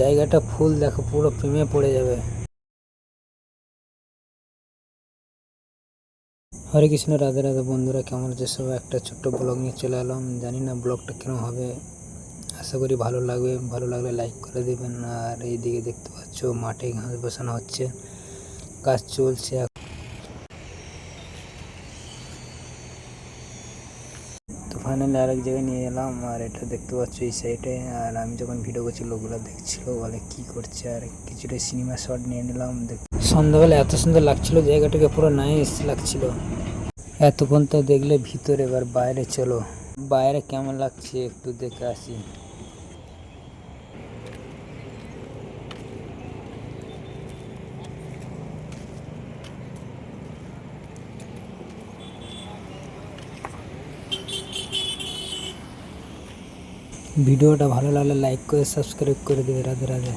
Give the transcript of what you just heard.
জায়গাটা ফুল, দেখো পুরো প্রেমে পড়ে যাবে। হরে কৃষ্ণ, রাধে রাধে বন্ধুরা, কেমন আছে সব একটা ছোট্ট ব্লগ নিয়ে চলে এলাম। জানি না ব্লগটা কেমন হবে। আশা করি ভালো লাগবে। ভালো লাগলে লাইক করে দেবেন। আর এইদিকে দেখতে পাচ্ছ মাঠে ঘাস বসানো হচ্ছে। কাজ চলছে এখন। তো ফাইনালি আরেক জায়গায় নিয়ে এলাম আর এটা দেখতে পাচ্ছ এই সাইডে। আর আমি যখন ভিডিও করছি, লোকগুলো দেখছিল, বলে কি করছে? আর কিছুটা সিনেমা শট নিয়ে নিলাম। সন্ধ্যাবেলা এত সুন্দর লাগছিল, জায়গাটাকে পুরো নাইস লাগছিল। এতক্ষণ তো দেখলে ভিতরে, এবার বাইরে চলো। বাইরে কেমন লাগছে একটু দেখে আসি। ভিডিওটা ভালো লাগলে লাইক করে সাবস্ক্রাইব করে দেবে রাধে রাধে।